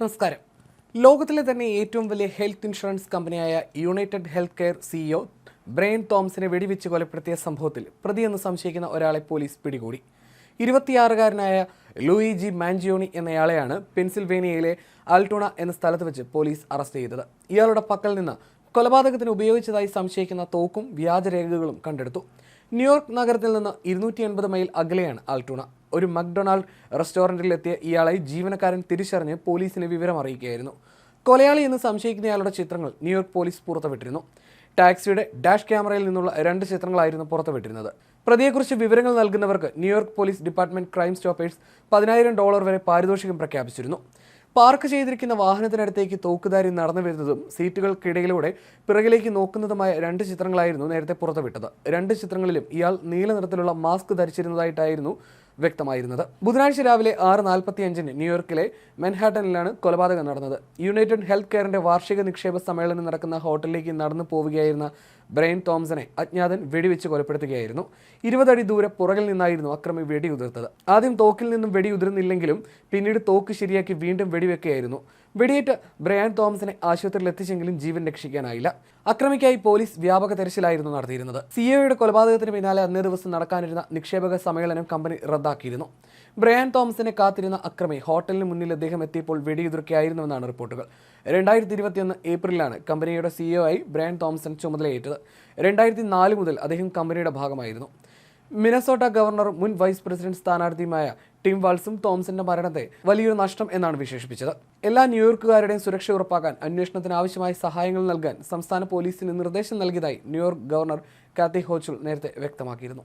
നമസ്കാരം. ലോകത്തിലെ തന്നെ ഏറ്റവും വലിയ ഹെൽത്ത് ഇൻഷുറൻസ് കമ്പനിയായ united health care CEO Brian തോംസിനെ വെടിവെച്ച് കൊലപ്പെടുത്തിയ സംഭവത്തിൽ പ്രതിയെന്ന് സംശയിക്കുന്ന ഒരാളെ പോലീസ് പിടികൂടി. ഇരുപത്തിയാറുകാരനായ ലൂയി ജി മാൻജിയോണി എന്നയാളെയാണ് പെൻസിൽവേനിയയിലെ ആൽട്ടോണ എന്ന സ്ഥലത്ത് വെച്ച് പോലീസ് അറസ്റ്റ് ചെയ്തത്. ഇയാളുടെ പക്കൽ നിന്ന് കൊലപാതകത്തിന് ഉപയോഗിച്ചതായി സംശയിക്കുന്ന തോക്കും വ്യാജരേഖകളും കണ്ടെടുത്തു. ന്യൂയോർക്ക് നഗരത്തിൽ നിന്ന് ഇരുന്നൂറ്റി എൺപത് മൈൽ അകലെയാണ് ആൾട്ടൂണ ഒരു മക്ഡൊണാൾഡ് റെസ്റ്റോറന്റിലെത്തിയ ഇയാളെ ജീവനക്കാരൻ തിരിച്ചറിഞ്ഞ് പോലീസിന് വിവരം അറിയിക്കുകയായിരുന്നു കൊലയാളി എന്ന് സംശയിക്കുന്നയാളുടെ ചിത്രങ്ങൾ ന്യൂയോർക്ക് പോലീസ് പുറത്തുവിട്ടിരുന്നു. ടാക്സിയുടെ ഡാഷ് ക്യാമറയിൽ നിന്നുള്ള രണ്ട് ചിത്രങ്ങളായിരുന്നു പുറത്തുവിട്ടിരുന്നത്. പ്രതിയെക്കുറിച്ച് വിവരങ്ങൾ നൽകുന്നവർക്ക് New York police department crime stoppers പതിനായിരം ഡോളർ വരെ പാരിതോഷികം പ്രഖ്യാപിച്ചിരുന്നു. പാർക്ക് ചെയ്തിരിക്കുന്ന വാഹനത്തിനടുത്തേക്ക് തോക്കുധാരി നടന്നു വരുന്നതും സീറ്റുകൾക്കിടയിലൂടെ പിറകിലേക്ക് നോക്കുന്നതുമായ രണ്ട് ചിത്രങ്ങളായിരുന്നു നേരത്തെ പുറത്തുവിട്ടത്. രണ്ട് ചിത്രങ്ങളിലും ഇയാൾ നീല നിറത്തിലുള്ള മാസ്ക് ധരിച്ചിരുന്നതായിട്ടായിരുന്നു വ്യക്തമായിരുന്നത്. ബുധനാഴ്ച രാവിലെ ആറ് നാൽപ്പത്തി അഞ്ചിന് ന്യൂയോർക്കിലെ മെൻഹാട്ടനിലാണ് കൊലപാതകം നടന്നത്. യുണൈറ്റഡ് ഹെൽത്ത് കെയറിന്റെ വാർഷിക നിക്ഷേപ സമ്മേളനം നടക്കുന്ന ഹോട്ടലിലേക്ക് നടന്നു പോവുകയായിരുന്ന ബ്രെയിൻ തോംസനെ അജ്ഞാതൻ വെടിവെച്ച് കൊലപ്പെടുത്തുകയായിരുന്നു. ഇരുപതടി ദൂരെ പുറകിൽ നിന്നായിരുന്നു അക്രമി വെടിയുതിർത്തത്. ആദ്യം തോക്കിൽ നിന്നും വെടിയുതിർന്നില്ലെങ്കിലും പിന്നീട് തോക്ക് ശരിയാക്കി വീണ്ടും വെടിവെക്കുകയായിരുന്നു. വെടിയേറ്റ് ബ്രയാൻ തോമസിനെ ആശുപത്രിയിൽ എത്തിച്ചെങ്കിലും ജീവൻ രക്ഷിക്കാനായില്ല. അക്രമിക്കായി പോലീസ് വ്യാപക തെരച്ചിലായിരുന്നു നടത്തിയിരുന്നത്. സിഇഒയുടെ കൊലപാതകത്തിന് പിന്നാലെ അന്നേ ദിവസം നടക്കാനിരുന്ന നിക്ഷേപക സമ്മേളനം കമ്പനി റദ്ദാക്കിയിരുന്നു. ബ്രയാൻ തോമസിനെ കാത്തിരുന്ന അക്രമി ഹോട്ടലിന് മുന്നിൽ അദ്ദേഹം എത്തിയപ്പോൾ വെടിയുതിർക്കുകയായിരുന്നുവെന്നാണ് റിപ്പോർട്ടുകൾ. രണ്ടായിരത്തി ഇരുപത്തിയൊന്ന് ഏപ്രിലാണ് കമ്പനിയുടെ സിഇഒ ആയി ബ്രയാൻ തോംസൺ ചുമതലയേറ്റത്. രണ്ടായിരത്തി നാല് മുതൽ അദ്ദേഹം കമ്പനിയുടെ ഭാഗമായിരുന്നു. മിനസോട്ട ഗവർണർ മുൻ വൈസ് പ്രസിഡന്റ് സ്ഥാനാർത്ഥിയുമായ ടിം വാൾസും തോംസന്റെ മരണത്തെ വലിയൊരു നഷ്ടം എന്നാണ് വിശേഷിപ്പിച്ചത്. എല്ലാ ന്യൂയോർക്കുകാരുടെയും സുരക്ഷ ഉറപ്പാക്കാൻ അന്വേഷണത്തിന് ആവശ്യമായ സഹായങ്ങൾ നൽകാൻ സംസ്ഥാന പോലീസിന് നിർദ്ദേശം നൽകിയതായി ന്യൂയോർക്ക് ഗവർണർ കാത്തി ഹോച്ചുൽ നേരത്തെ വ്യക്തമാക്കിയിരുന്നു.